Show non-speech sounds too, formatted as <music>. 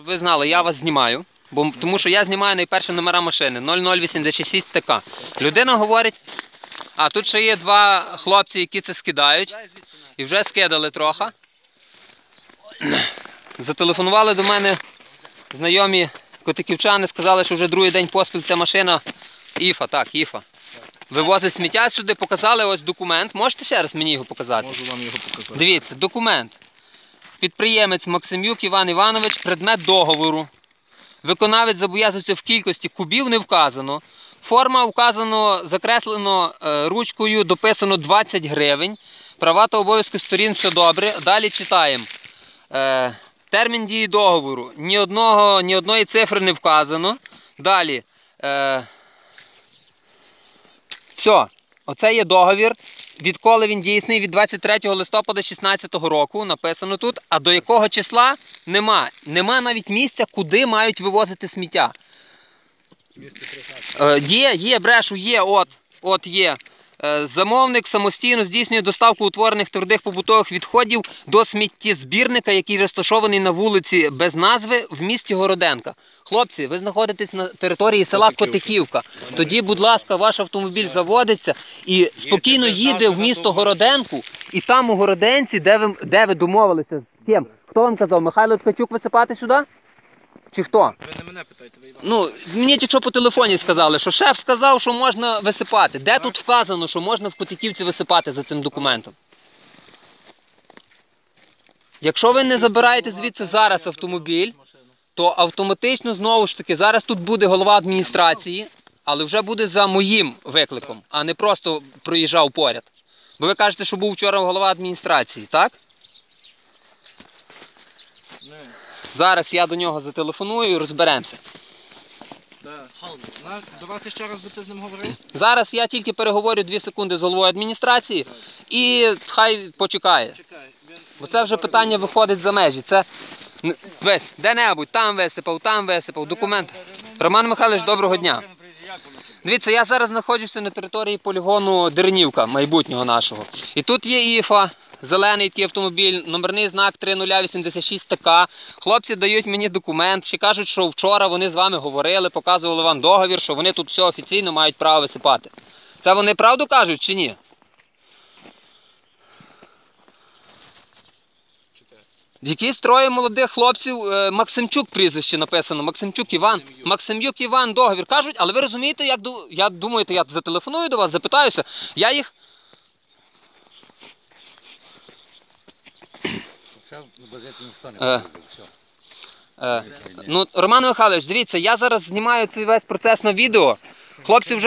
Щоб ви знали, я вас знімаю, бо, тому що я знімаю найперші номера машини 0086 ТК. Людина говорить, а тут ще є два хлопці, які це скидають, і вже скидали трохи. <clears throat> Зателефонували до мене знайомі котиківчани, сказали, що вже другий день поспіль ця машина Іфа, так, Іфа. Вивозить сміття сюди, показали ось документ. Можете ще раз мені його показати? Можу вам його показати. Дивіться, документ. Підприємець Максимюк Іван Іванович, предмет договору. Виконавець зобов'язується в кількості кубів не вказано. Форма вказано, закреслено е, ручкою, дописано 20 гривень. Права та обов'язки сторін все добре. Далі читаємо. Е, термін дії договору. Ні, одного, ні одної цифри не вказано. Далі. Е, все. Оце є договір. Відколи він дійсний від 23 листопада 2016 року, написано тут. А до якого числа нема. Нема навіть місця, куди мають вивозити сміття. Е, є, є, брешу, є, от, от є. Е, Замовник самостійно здійснює доставку утворених твердих побутових відходів до сміттєзбірника, який розташований на вулиці без назви в місті Городенка. Хлопці, ви знаходитесь на території села Котиківка. Тоді, будь ласка, ваш автомобіль заводиться і спокійно їде в місто Городенку, і там у Городенці, де ви, де ви домовилися з ким? Хто вам казав? Михайло Ткачук висипати сюди? Чи хто? Ви не мене питаєте, ви Іван. Ну, мені тільки що по телефоні сказали, що шеф сказав, що можна висипати. Де тут вказано, що можна в Котиківці висипати за цим документом? Якщо ви не забираєте звідси зараз автомобіль, то автоматично знову ж таки зараз тут буде голова адміністрації, але вже буде за моїм викликом, а не просто проїжджав поряд. Бо ви кажете, що був вчора голова адміністрації, так? Не, Зараз я до нього зателефоную і розберемося. да. На, До вас ще раз ти з ним говорив? Зараз я тільки переговорю 2 секунди з головою адміністрації і хай почекає. Бо це вже питання виходить за межі. Це весь де-небудь, там висипав, там висипав, документ. Роман Михайлович, доброго дня. Дивіться, я зараз знаходжуся на території полігону Дернівка, майбутнього нашого. І тут є ІФА, зелений такий автомобіль, номерний знак 3086 ТК. Хлопці дають мені документ, ще кажуть, що вчора вони з вами говорили, показували вам договір, що вони тут все офіційно мають право висипати. Це вони правду кажуть чи ні? Якісь троє молодих хлопців, е, Максимчук прізвище написано, Максимчук Іван. Максимюк Іван договір кажуть, але ви розумієте, як я думаєте, я зателефоную до вас, запитаюся. Я їх. Ну, без ніхто не Е. все. Е, ну, Роман Михайлович, дивіться, я зараз знімаю цей весь процес на відео. Хлопці вже.